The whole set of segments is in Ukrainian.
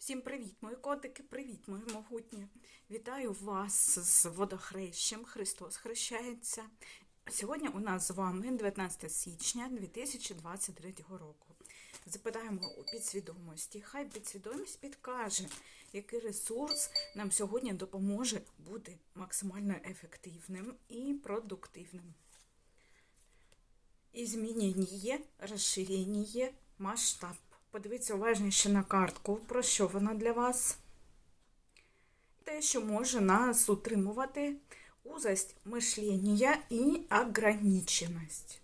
Всім привіт, мої котики, привіт, мої могутні. Вітаю вас з водохрещем. Христос хрещається. Сьогодні у нас з вами 19 січня 2023 року. Запитаємо у підсвідомості. Хай підсвідомість підкаже, який ресурс нам сьогодні допоможе бути максимально ефективним і продуктивним. Изменение, розширення, масштаб. Подивіться уважніше на картку, про що вона для вас. Те, що може нас утримувати узость мишлення і ограниченість.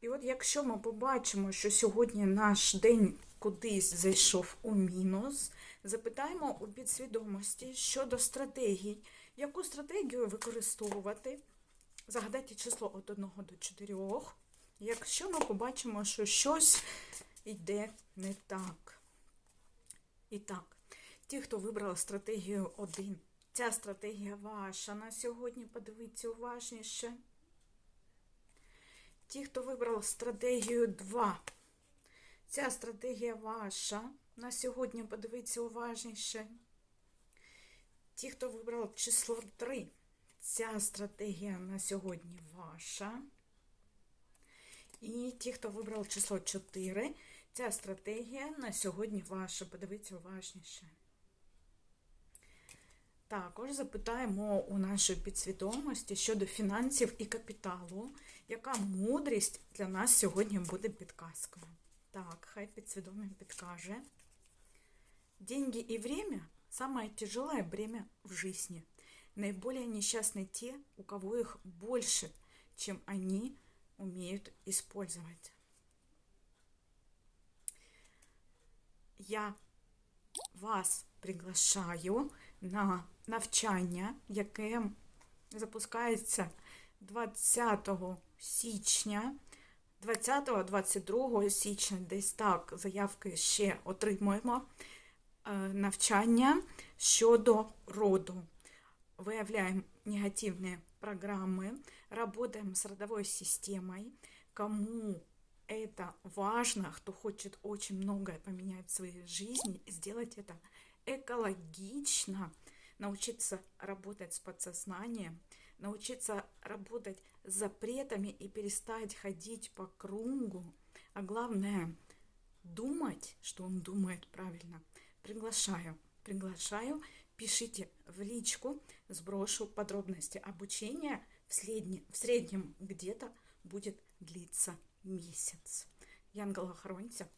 І от якщо ми побачимо, що сьогодні наш день кудись зайшов у мінус, запитаємо у підсвідомості щодо стратегій, яку стратегію використовувати. Загадайте число від 1 до 4. Якщо ми побачимо, що щось йде не так. І так, ті, хто вибрали стратегію 1, ця стратегія ваша на сьогодні, подивіться уважніше. Ті, хто вибрав стратегію 2, ця стратегія ваша на сьогодні, подивіться уважніше. Ті, хто вибрав число 3, ця стратегія на сьогодні ваша. І ті, хто вибрав число 4, ця стратегія на сьогодні ваша. Подивіться уважніше. Також запитаємо у нашої підсвідомості щодо фінансів і капіталу, яка мудрість для нас сьогодні буде підказкою. Так, хай підсвідомий підкаже. Деньги и время – самое тяжелое бремя в жизни. Наиболее несчастны те, у кого их больше, чем они умеют использовать. Я вас приглашаю на навчання, яке запускається 20 січня, 20-22 січня, десь так заявки ще отримуємо е, навчання щодо роду. Выявляем негативные программы, работаем с родовой системой. Кому это важно, кто хочет очень многое поменять в своей жизни, сделать это экологично, научиться работать с подсознанием, научиться работать с запретами и перестать ходить по кругу, а главное думать, что он думает правильно. Приглашаю, приглашаю, пишите в личку, сброшу подробности обучения. В, средне, в среднем где-то будет длиться месяц. Янгела Хронця.